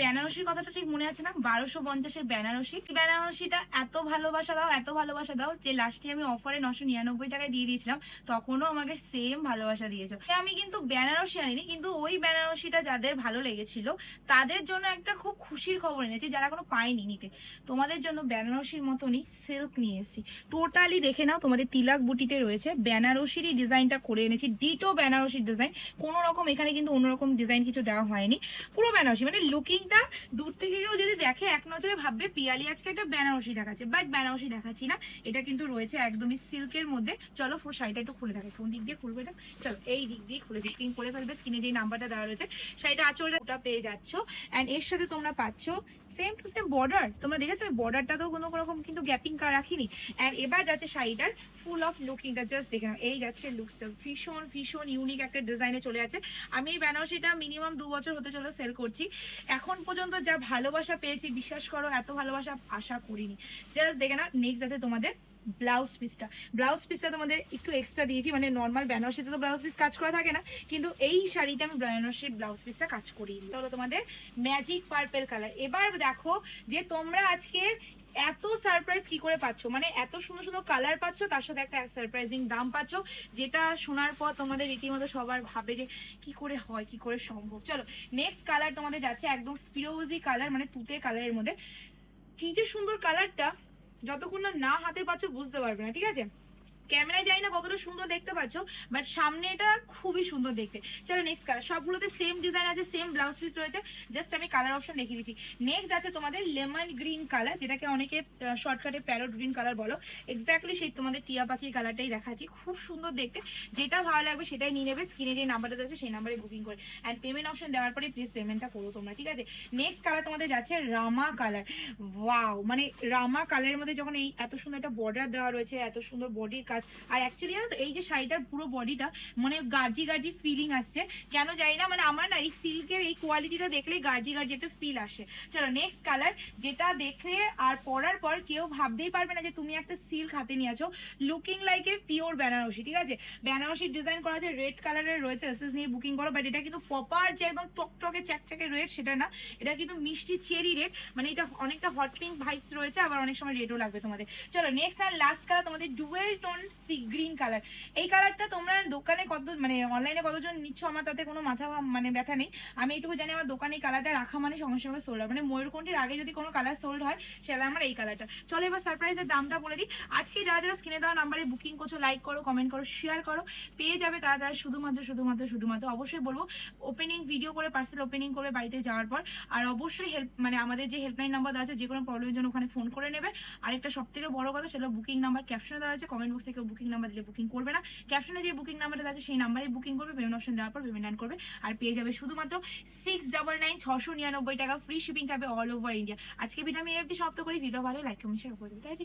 বেনারসির কথাটা ঠিক মনে আছে না? বারোশো পঞ্চাশের বেনারসি। বেনারসিটা এত ভালোবাসা দাও, এত ভালোবাসা দাও যে লাস্টে আমি অফারে নশো নিরানব্বই টাকায় দিয়ে দিয়েছিলাম, তখনও আমাকে সেম ভালোবাসা দিয়েছ। আমি কিন্তু বেনারসি আনিনি, কিন্তু ওই বেনারসিটা যাদের ভালো লেগেছিল, তাদের জন্য একটা খুব খুশির খবর এনেছি, যারা কোনো পায়নি নিতে। তোমাদের জন্য বেনারসির মতনই সিল্ক নিয়ে এসেছি। টোটালি দেখে নাও, তোমাদের তিলাক বুটিতে রয়েছে। বেনারসিরই ডিজাইনটা করে এনেছি। ডিটো বেনারসির ডিজাইন কোনো রকম এখানে কিন্তু অন্যরকম ডিজাইন কিছু দেওয়া হয়নি। পুরো বেনারসি মানে লুকিংটা দূর থেকে কেউ যদি দেখে, এক নজরে ভাববে পিয়ালি আজকে একটা বেনারসি দেখাচ্ছে। বাট বেনারসি দেখাচ্ছি না। এটা কিন্তু রয়েছে একদমই সিল্কের মধ্যে। চলো শাড়িটা একটু খুলে দেখে কোন দিক দিয়ে খুলবে এটা? চলো, এই দিক দিয়ে খুলে স্ক্রিন করে ফেলবে। স্কিনে যে নাম্বারটা দেওয়া রয়েছে, শাড়িটা আঁচলটা পেয়ে যাচ্ছ। অ্যান্ড এর সাথে তোমরা পাচ্ছ সেম টু সেম বর্ডার তোমরা দেখেছ আমি বর্ডারটাতেও কোনো রকম কিন্তু গ্যাপিং রাখিনি। অ্যান্ড এবার যাচ্ছে শাড়িটার ফুল অফ লুকিংটা জাস্ট দেখে নাও, এই যাচ্ছে লুকসটা ভীষণ ভীষণ ইউনিক একটা ডিজাইনে চলে আছে আমি এই বেনারসিটা মিনিমাম দু বছর হতে চলো সেল করছি। এখন পর্যন্ত যা ভালোবাসা পেয়েছি, বিশ্বাস করো, এত ভালোবাসা আশা করিনি। জাস্ট দেখে না নেক্সট আছে তোমাদের ব্লাউজ পিসটা ব্লাউজ পিসটা তোমাদের একটু এক্সট্রা দিয়েছি মানে নর্মাল বেনারসিতে তো ব্লাউজ পিস কাজ করা থাকে না, কিন্তু এই শাড়িতে আমি বেনারসির ব্লাউজ পিসটা কাজ করি তাহলে তোমাদের ম্যাজিক পার্পেল কালার এবার দেখো যে তোমরা আজকে এত সারপ্রাইজ কি করে পাচ্ছ? মানে এত সুন্দর সুন্দর কালার পাচ্ছ, তার সাথে একটা সারপ্রাইজিং দাম পাচ্ছ, যেটা শোনার পর তোমাদের রীতিমতো সবার ভাবে যে কি করে হয়, কি করে সম্ভব। চলো নেক্সট কালার তোমাদের যাচ্ছে একদম ফিরোজি কালার মানে তুতে কালারের মধ্যে। কি যে সুন্দর কালারটা যতক্ষণ না না হাতে পাচ্ছ বুঝতে পারবে না ঠিক আছে? ক্যামেরায় যাই না কতটা সুন্দর দেখতে পাচ্ছ বাট সামনে এটা খুবই সুন্দর দেখতে। চলো নেক্সট কালার সবগুলোতে সেম ডিজাইন আছে সেম ব্লাউজ পিস রয়েছে জাস্ট আমি কালার অপশন দেখিয়ে দিচ্ছি। নেক্সট আছে তোমাদের লেমন গ্রিন কালার যেটাকে অনেকে শর্টকাটে প্যারোট গ্রিন কালার বলো। এক্স্যাক্টলি সেই তোমাদের টিয়া পাখির কালারটাই দেখাচ্ছি, খুব সুন্দর দেখতে। যেটা ভালো লাগবে সেটাই নিয়ে নেবে স্ক্রিনে যে নাম্বারটা আছে সেই নাম্বারে বুকিং করে। অ্যান্ড পেমেন্ট অপশন দেওয়ার পরে প্লিজ পেমেন্টটা করো তোমরা, ঠিক আছে? নেক্সট কালার তোমাদের যাচ্ছে রামা কালার ওয়াও মানে রামা কালারের মধ্যে যখন এই এত সুন্দর একটা বর্ডার দেওয়া রয়েছে, এত সুন্দর বডির কাজ। আর অ্যাকচুয়ালি জানো তো, এই যে শাড়িটার পুরো বডিটা মানে গার্জি গার্জি ফিলিং আসছে। কেন জানি না মানে আমার না এই সিল্কের এই কোয়ালিটিটা দেখলেই গার্জি গার্জি একটা ফিল আসে। চলো নেক্সট কালার যেটা দেখলে আর পরার পর কেউ ভাবতেই পারবে না যে তুমি একটা সিল্ক হাতে নিয়ে আছো। Looking like a pure Banarasi ঠিক আছে? বেনারসির ডিজাইন করা আছে রেড কালারের রয়েছে এসএস নিয়ে বুকিং করো বাট এটা কিন্তু প্রপার যে একদম টকটকে, চ্যাকচ্যাকে রেড সেটা না। এটা কিন্তু মিষ্টি চেরি রেড মানে এটা অনেকটা হট পিঙ্ক ভাইবস রয়েছে, আবার অনেক সময় রেডও লাগবে তোমাদের। চলো নেক্সট আর লাস্ট কালার তোমাদের dual tone sea green colour এই কালারটা তোমরা দোকানে কত মানে অনলাইনে কতজন নিচ্ছ আমার তাতে কোনো মাথা মানে ব্যথা নেই। আমি এইটুকু জানি আমার দোকানে এই কালারটা রাখা মানে সঙ্গে সঙ্গে সোল্ড হয়। মানে ময়ূরকণ্ঠীর আগে যদি কোনো কালার সোল্ড হয়, সেটা আমার এই কালারটা চলো এবার সারপ্রাইজের দামটা বলে দিই। আজকে যারা যারা স্ক্রিনে দেওয়া নাম্বারে বুকিং করছ লাইক করো কমেন্ট করো শেয়ার করো, পেয়ে যাবে তারা তারা শুধুমাত্র শুধুমাত্র শুধুমাত্র। অবশ্যই বলব ওপেনিং ভিডিও করে পার্সেল ওপেনিং করবে বাড়িতে যাওয়ার পর, আর অবশ্যই হেল্প মানে আমাদের যে হেল্পলাইন নাম্বার দেওয়া আছে, যে কোনো প্রবলেমের জন্য ওখানে ফোন করে নেবে। আরেকটা সব থেকে বড় কথা, সেটা বুকিং নাম্বার ক্যাপশনে দেওয়া আছে কমেন্ট বক্সে কেউ বুকিং নাম্বার দিলে বুকিং করবে না। ক্যাপশনে যে বুকিং নাম্বারটা আছে, সেই নাম্বারে বুকিং করবে পেমেন্ট অপশন দেওয়ার পর পেমেন্ট ডান করবে আর পেয়ে যাবে শুধুমাত্র সিক্স ডাবল নাইন ছশো নিরানব্বই টাকা ফ্রি শিপিং থাকবে অল ওভার ইন্ডিয়া আজকে ভিডিও আমি এফ দি সমাপ্ত করি। ভিডিও ভালো লাইক কমেন্ট শেয়ার করে দেবে